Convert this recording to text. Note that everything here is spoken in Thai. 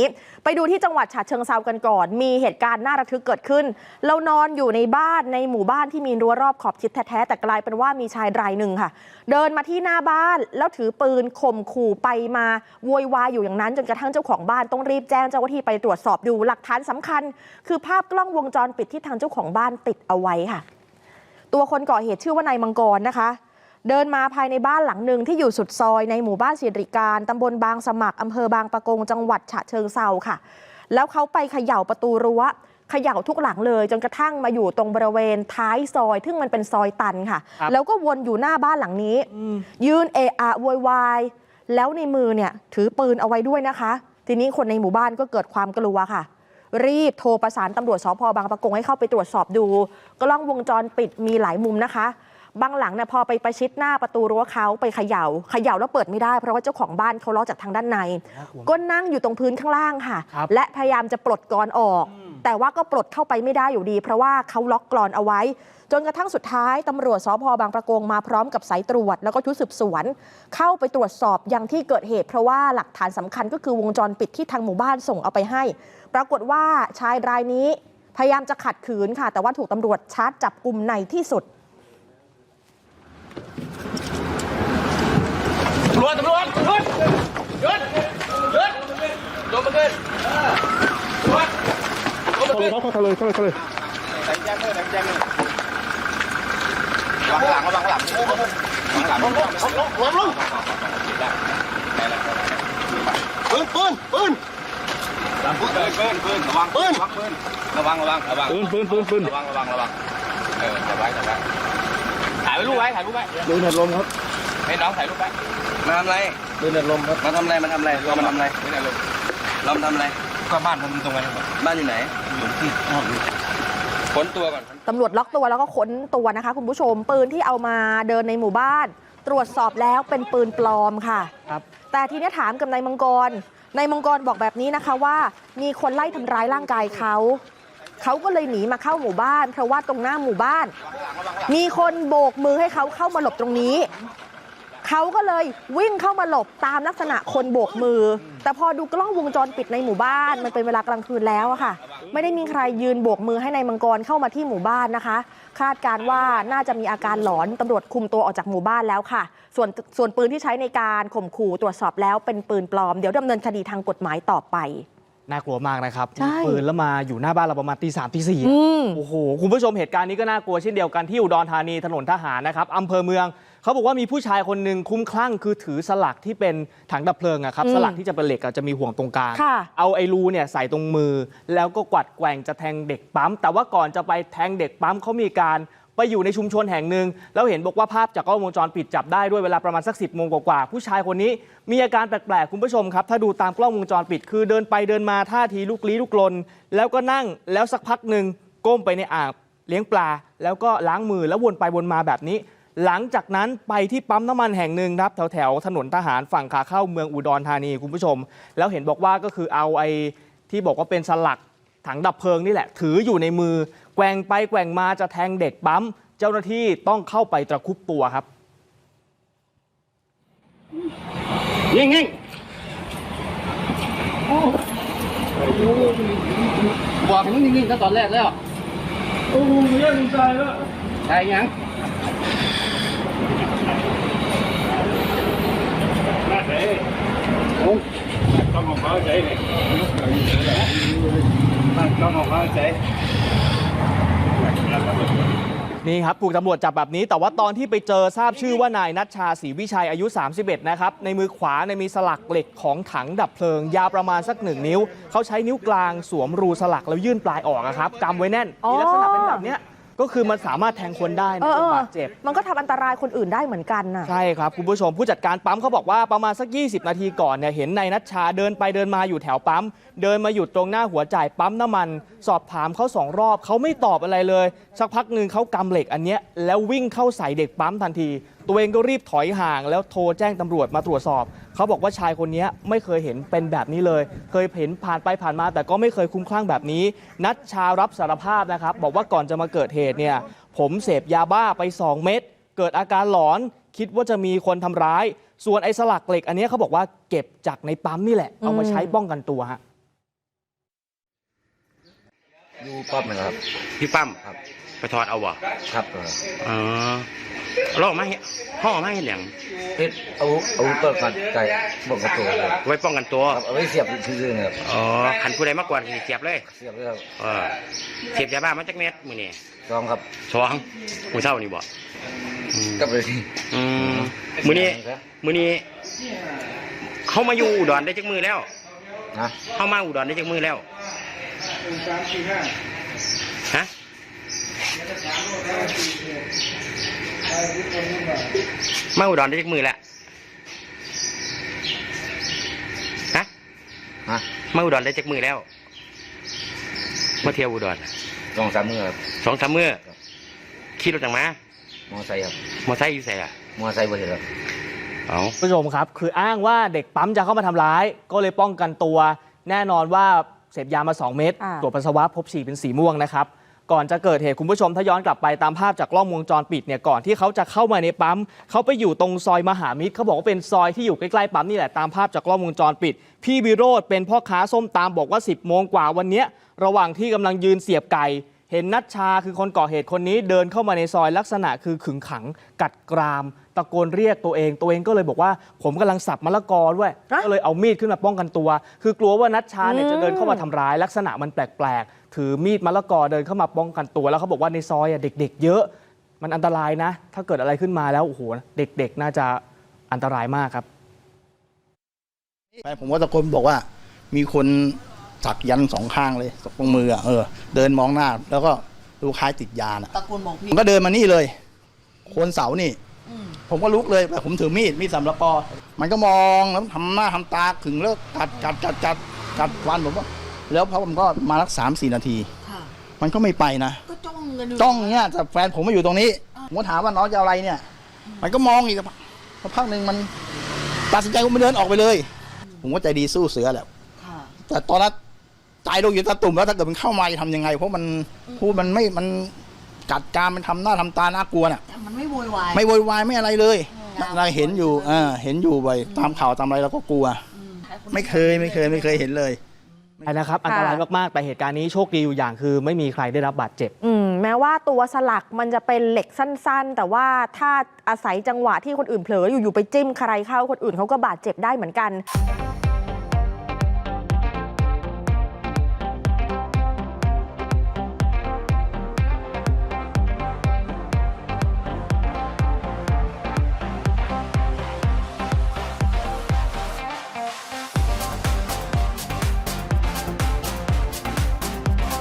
นี้ ไปดูที่จังหวัดฉะเชิงเซากันก่อน มีเหตุการณ์น่าระทึกเกิดขึ้น เรานอนอยู่ในบ้านในหมู่บ้านที่มีรั้วรอบขอบชิดแท้ๆแต่กลายเป็นว่ามีชายรายหนึ่งค่ะ เดินมาที่หน้าบ้านแล้วถือปืนข่มขู่ไปมาโวยวายอยู่อย่างนั้นจนกระทั่งเจ้าของบ้านต้องรีบแจ้งเจ้าหน้าที่ไปตรวจสอบดูหลักฐานสำคัญ คือภาพกล้องวงจรปิดที่ทางเจ้าของบ้านติดเอาไว้ค่ะ ตัวคนก่อเหตุชื่อว่านายมังกรนะคะ เดินมาภายในบ้านหลังหนึ่งที่อยู่สุดซอยในหมู่บ้านสิริการตำบลบางสมัครอำเภอบางปะกงจังหวัดฉะเชิงเซาค่ะ แล้วเขาไปเขย่าประตูรั้วเขย่าทุกหลังเลยจนกระทั่งมาอยู่ตรงบริเวณท้ายซอย ซึ่งมันเป็นซอยตันค่ะครับแล้วก็วนอยู่หน้าบ้านหลังนี้ ยืนเอะอะโวยวายแล้วในมือเนี่ยถือปืนเอาไว้ด้วยนะคะ ทีนี้คนในหมู่บ้านก็เกิดความกลัวค่ะ รีบโทรประสานตำรวจสพบางปะกงให้เข้าไปตรวจสอบดูกล้องวงจรปิดมีหลายมุมนะคะ บางหลังเนี่ยพอไปประชิดหน้าประตูรั้วเขาไปเขยา่าเขย่าแล้วเปิดไม่ได้ เพราะว่าเจ้าของบ้านเขาล็อกจากทางด้านใน ก็นั่งอยู่ตรงพื้นข้างล่างค่ะ ครับ และพยายามจะปลดกรอนออก แต่ว่าก็ปลดเข้าไปไม่ได้อยู่ดี เพราะว่าเขาล็อกกรอนเอาไว้ จนกระทั่งสุดท้ายตำรวจสพบางประกงมาพร้อมกับสายตรวจ แล้วก็ชุดสืบสวน เข้าไปตรวจสอบยังที่เกิดเหตุ เพราะว่าหลักฐานสำคัญก็คือวงจรปิดที่ทางหมู่บ้านส่งเอาไปให้ ปรากฏว่าชายรายนี้ พยายามจะขัดขืนค่ะ แต่ว่าถูกตำรวจชาร์จจับกลุ่มในที่สุดำรวจตำรวจหยุดหยุดหยุดลงมาขึ้นตำรวจลงมาขึ้นเข้าเลยเข้าเลยเข้าเลยใส่แจ้งเลยใส่แจ้งเลยวางหลังวางหลังวางหลังลงลงลงลงลงปืนปืนปืนปืนปืนปืนระวังปืนปืนระวังระวังระวังปืนปืนปืนปืนระวังระวังระวังเออถ่ายไว้ถ่ายไว้ถ่ายไว้รูปไว้ถ่ายรูปไว้ปืนหัดลมครับให้น้องถ่ายรูปไว้ มาทำอะไรปืนหัดลมครับมาทำอะไรมาทำอะไรเรามาทำอะไรไม่ได้ลงเรามาทำอะไรก็บ้านผมอยู่ตรงนั้นบ้านอยู่ไหนอยู่ที่ห้องค้นตัวก่อนตำรวจล็อกตัวแล้วก็ค้นตัวนะคะ คุณผู้ชมปืนที่เอามาเดินในหมู่บ้าน ตรวจสอบแล้วเป็นปืนปลอมค่ะครับแต่ทีนี้ถามกับนายมังกรนายมังกรบอกแบบนี้นะคะว่า มีคนไล่ทำร้ายร่างกายเขาเขาก็เลยหนีมาเข้าหมู่บ้าน เพราะว่าตรงหน้าหมู่บ้าน มีคนโบกมือให้เขาเข้ามาหลบตรงนี้ เขาก็เลยวิ่งเข้ามาหลบตามลักษณะคนโบกมือ แต่พอดูกล้องวงจรปิดในหมู่บ้าน มันเป็นเวลากลางคืนแล้วอะค่ะ ไม่ได้มีใครยืนโบกมือให้ในายมังกรเข้ามาที่หมู่บ้านนะคะ คาดการณ์ว่าน่าจะมีอาการหลอนตำรวจคุมตัวออกจากหมู่บ้านแล้วค่ะ ส่วนส่วนปืนที่ใช้ในการข่มขู่ตรวจสอบแล้วเป็นปืนปลอมเดี๋ยวดำเนินคดีทางกฎหมายต่อไปน่ากลัวมากนะครับใช่มีปืนแล้วมาอยู่หน้าบ้านเราประมาณตีสามตีสี่อืมโอ้โห คุณผู้ชมเหตุการณ์นี้ก็น่ากลัวเช่นเดียวกันที่อุดรธานีถนนทหารนะครับอำเภอเมือง เขาบอกว่ามีผู้ชายคนหนึ่งคุ้มคลั่งคือถือสลักที่เป็นถังดับเพลิงอะครับอืมสลักที่จะเป็นเหล็กอะจะมีห่วงตรงกลาง ค่ะ เอาไอ้รูเนี่ยใส่ตรงมือ แล้วก็กวัดแกว่งจะแทงเด็กปั๊ม แต่ว่าก่อนจะไปแทงเด็กปั๊มเขามีการไปอยู่ในชุมชนแห่งหนึ่งแล้วเห็นบอกว่าภาพจากกล้องวงจรปิดจับได้ด้วยเวลาประมาณสักสิบโมงกว่าๆผู้ชายคนนี้มีอาการแปลกๆคุณผู้ชมครับ ถ้าดูตามกล้องวงจรปิด คือเดินไปเดินมาท่าทีลุกลี้ลุกลน แล้วก็นั่งแล้วสักพักหนึ่งก้มไปในอ่าง เลี้ยงปลาแล้วก็ล้างมือแล้ววนไปวนมาแบบนี้ หลังจากนั้นไปที่ปั๊มน้ำมันแห่งหนึ่งครับแถวแถวๆถนนทหารฝั่งขาเข้าเมืองอุดรธานีคุณผู้ชม แล้วเห็นบอกว่าก็คือเอาไอ้ที่บอกว่าเป็นสลักถังดับเพลิงนี่แหละ ถืออยู่ในมือ แกว่งไปแกว่งมาจะแทงเด็กปั๊ม เจ้าหน้าที่ต้องเข้าไปตะครุบตัวครับยิงยิงบอกให้มึงนิ่งๆตั้งตอนแรกแล้วโอ้โหเรื่องใจแล้วใช่ยัง น่าใจโอ้ ต้องของเขาใจเลยต้องของเขาใจนี่ครับถูกตำรวจจับแบบนี้ แต่ว่าตอนที่ไปเจอทราบชื่อว่านายนัชชาศรีวิชัยอายุ 31 นะครับ ในมือขวาในมีสลักเหล็กของถังดับเพลิง ยาวประมาณสักหนึ่งนิ้ว เขาใช้นิ้วกลางสวมรูสลักแล้วยื่นปลายออกครับกำไว้แน่นมีลักษณะเป็นแบบเนี้ย ก็คือมันสามารถแทงคนได้เอนะอจเอนอบาดเจ็บ มันก็ทำอันตรายคนอื่นได้เหมือนกันน่ะ ใช่ครับ คุณผู้ชมผู้จัดการปั๊มเขาบอกว่าประมาณสัก 20 นาทีก่อนเนี่ยเห็นนายนัชชาเดินไปเดินมาอยู่แถวปั๊ม เดินมาหยุดตรงหน้าหัวจ่ายปั๊มน้ำมัน สอบถามเขาสองรอบเขาไม่ตอบอะไรเลย สักพักหนึ่งเขากำเหล็กอันเนี้ยแล้ววิ่งเข้าใส่เด็กปั๊มทันที ตัวเองก็รีบถอยห่างแล้วโทรแจ้งตำรวจมาตรวจสอบ เขาบอกว่าชายคนนี้ไม่เคยเห็นเป็นแบบนี้เลย เคยเห็นผ่านไปผ่านมา แต่ก็ไม่เคยคลุ้มคลั่งแบบนี้ นัชชารับสารภาพนะครับ บอกว่าก่อนจะมาเกิดเหตุเนี่ย ผมเสพยาบ้าไป 2 เม็ดเกิดอาการหลอนคิดว่าจะมีคนทำร้าย ส่วนไอ้สลักเหล็ก อันเนี้ยเขาบอกว่าเก็บจากในปั๊มนี่แหละ เอามาใช้ป้องกันตัวฮะอยู่ปั๊บนะครับพี่ปั้มครับ ไปถอดเอาบ่ครับเออ อ๋อเราออกมาให้ห่อมาให้เหลียงเฮ็ดเอาเอาเปิดกันไก่บอกกระตัวเลยไว้ป้องกันตัวครับเอาไว้เสียบซื่อๆนะครับอ๋อขันผู้ใดมากกว่าสิเสียบเลยเสียบเลยครับเออเสียบยาบ้ามาจากเม็ดมือนี่ลองครับสองมือเศร้านี่บ่อืมกลับเลยที่อืมมือนี้มือนี้เขามาอยู่อุดรได้จักมือแล้วนะเข้ามาอุดรได้จักมือแล้วฮะ มาอุดรได้จักมือแล้วฮะฮะมาอุดรได้จักมือแล้ว มาเที่ยวอุดรน่ะสองสามมือครับสองสามมือขี่รถจังมามอไซค์ครับมอไซค์อยู่ใส่อะมอไซค์บ่เห็นครับเอาผู้ชมครับ คืออ้างว่าเด็กปั๊มจะเข้ามาทำร้าย ก็เลยป้องกันตัว แน่นอนว่าเสพยามา 2 เม็ดอ่าตรวจปัสสาวะพบฉี่เป็นสีม่วงนะครับ ก่อนจะเกิดเหตุคุณผู้ชมถ้าย้อนกลับไปตามภาพจากกล้องวงจรปิดเนี่ยก่อนที่เขาจะเข้ามาในปั๊มเขาไปอยู่ตรงซอยมหามิตรเขาบอกว่าเป็นซอยที่อยู่ใกล้ๆปั๊มนี่แหละตามภาพจากกล้องวงจรปิด พี่วิโรธเป็นพ่อค้าส้มตามบอกว่า 10โมงกว่าวันนี้ระหว่างที่กำลังยืนเสียบไก่เห็นนัชชาคือคนก่อเหตุคนนี้เดินเข้ามาในซอยลักษณะคือขึงขังกัดกรามตะโกนเรียกตัวเอง ตัวเองก็เลยบอกว่าผมกำลังสับมะละกอด้วยฮะก็เลยเอามีดขึ้นมาป้องกันตัว คือกลัวว่านัชชาเนี่ยอืมจะเดินเข้ามาทำร้ายลักษณะมันแปลกๆ ถือมีดมะละกอเดินเข้ามาป้องกันตัว แล้วเขาบอกว่าในซอยอะเด็ก ๆ เยอะ มันอันตรายนะ ถ้าเกิดอะไรขึ้นมาแล้วโอ้โหเด็ก ๆ น่าจะอันตรายมากครับไปผมก็ตะโกนบอกว่า มีคนสักยันต์สองข้างเลยตรงมืออะเออ เดินมองหน้า แล้วก็ดูคล้ายติดยาน่ะตะโกนบอกผพี่มก็เดินมานี่เลย โคนเสานี่ ผมก็ลุกเลยแต่ผมถือมีดมีดสำละกอมันก็มองแล้วทำหน้าทำตาขึงแล้วกัดกัดกัดกัดกัดฟันผมว่าแล้วพอผมก็มารักสามสี่นาทีค่ะมันก็ไม่ไปนะก็จ้องกันอยู่จ้องเนี่ยแต่แฟนผมมาอยู่ตรงนี้ผมก็ถามว่าน้องจะเอาอะไรเนี่ย มันก็มองอีกสักพักสักพักหนึ่งมันตัดสินใจว่ามันเดินออกไปเลย ผมก็ใจดีสู้เสือแหละค่ะแต่ตอนนั้นใจเราอยู่ตะตุ่มแล้วถ้าเกิดมันเข้ามาจะทำยังไง เพราะมันพูดมันไม่มัน กัดกรามมันทำหน้าทำตาน่ากลัวน่ะ แต่มันไม่โวยวาย ไม่โวยวายไม่อะไรเลยอืม เราเห็นอยู่อ่าเห็นอยู่บ่อยตามข่าวตามอะไรเราก็กลัว อืมไม่เคยไม่เคยไม่เคยเห็นเลย ใช่นะครับ อันตรายมาก ๆ แต่เหตุการณ์นี้โชคดีอยู่อย่างคือไม่มีใครได้รับบาดเจ็บ อืมแม้ว่าตัวสลักมันจะเป็นเหล็กสั้น ๆ แต่ว่าถ้าอาศัยจังหวะที่คนอื่นเผลออยู่ๆไปจิ้มใครเข้าคนอื่นเขาก็บาดเจ็บได้เหมือนกัน